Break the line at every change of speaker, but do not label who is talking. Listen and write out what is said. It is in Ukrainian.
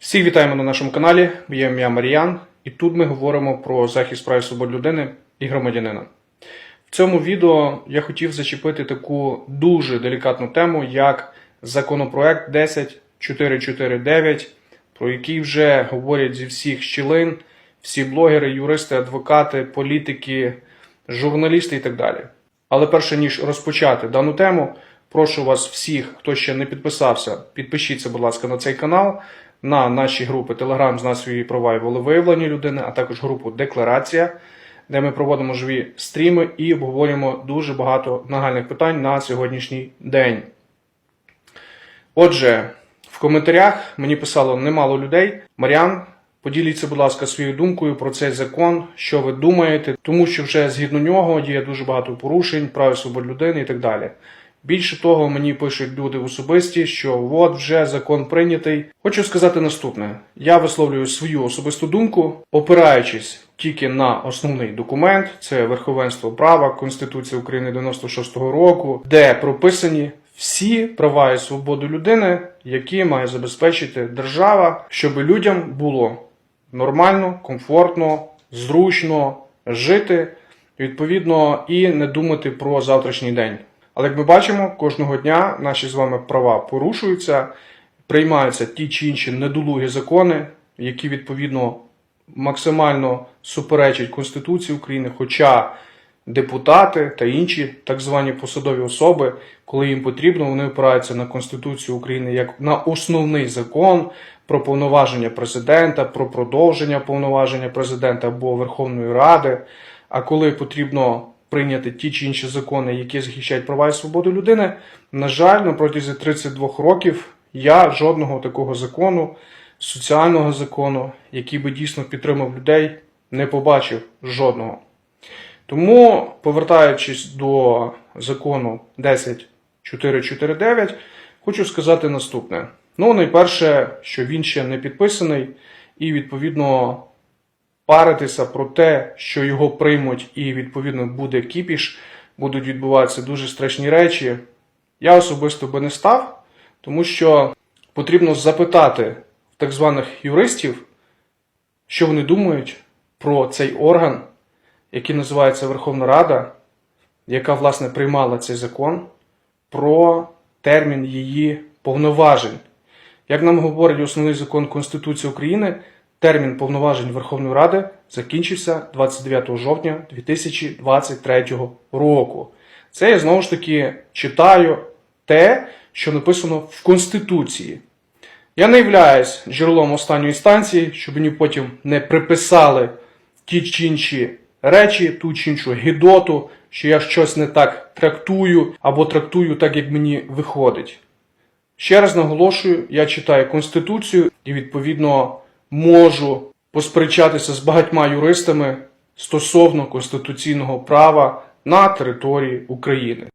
Всіх вітаємо на нашому каналі. Моє ім'я Маріян, і тут ми говоримо про захист прав і свобод людини і громадянина. В цьому відео я хотів зачепити таку дуже делікатну тему, як законопроект 10449, про який вже говорять зі всіх щілин, всі блогери, юристи, адвокати, політики, журналісти і так далі. Але перше ніж розпочати дану тему, прошу вас всіх, хто ще не підписався, підпишіться, будь ласка, на цей канал, на наші групи Telegram з назвою права і волевиявлення людини, а також групу Декларація, де ми проводимо живі стріми і обговорюємо дуже багато нагальних питань на сьогоднішній день. Отже, в коментарях мені писало немало людей. Маріан, поділіться, будь ласка, своєю думкою про цей закон, що ви думаєте, тому що вже згідно нього є дуже багато порушень, прав і свобод людини і так далі. Більше того, мені пишуть люди особисті, що от вже закон прийнятий. Хочу сказати наступне: я висловлюю свою особисту думку, опираючись тільки на основний документ, це верховенство права, Конституція України 96-го року, де прописані всі права і свободи людини, які має забезпечити держава, щоб людям було нормально, комфортно, зручно жити, відповідно, і не думати про завтрашній день. Але як ми бачимо, кожного дня наші з вами права порушуються, приймаються ті чи інші недолугі закони, які відповідно максимально суперечать Конституції України, хоча депутати та інші так звані посадові особи, коли їм потрібно, вони опираються на Конституцію України як на основний закон про повноваження президента, про продовження повноваження президента або Верховної Ради. А коли потрібно прийняти ті чи інші закони, які захищають права і свободу людини, на жаль, на протязі 32 років я жодного такого закону, соціального закону, який би дійсно підтримав людей, не побачив жодного. Тому, повертаючись до закону 10449, хочу сказати наступне. Ну, найперше, що він ще не підписаний, і відповідно паритися про те, що його приймуть, і відповідно буде кіпіш, будуть відбуватися дуже страшні речі. Я особисто би не став, тому що потрібно запитати так званих юристів, що вони думають про цей орган, який називається Верховна Рада, яка власне приймала цей закон, про термін її повноважень. Як нам говорить основний закон Конституції України, термін повноважень Верховної Ради закінчився 29 жовтня 2023 року. Це я знову ж таки читаю те, що написано в Конституції. Я не являюсь джерелом останньої інстанції, щоб мені потім не приписали ті чи інші речі, ту чи іншу гідоту, що я щось не так трактую або трактую так, як мені виходить. Ще раз наголошую, я читаю Конституцію і відповідно можу посперечатися з багатьма юристами стосовно конституційного права на території України.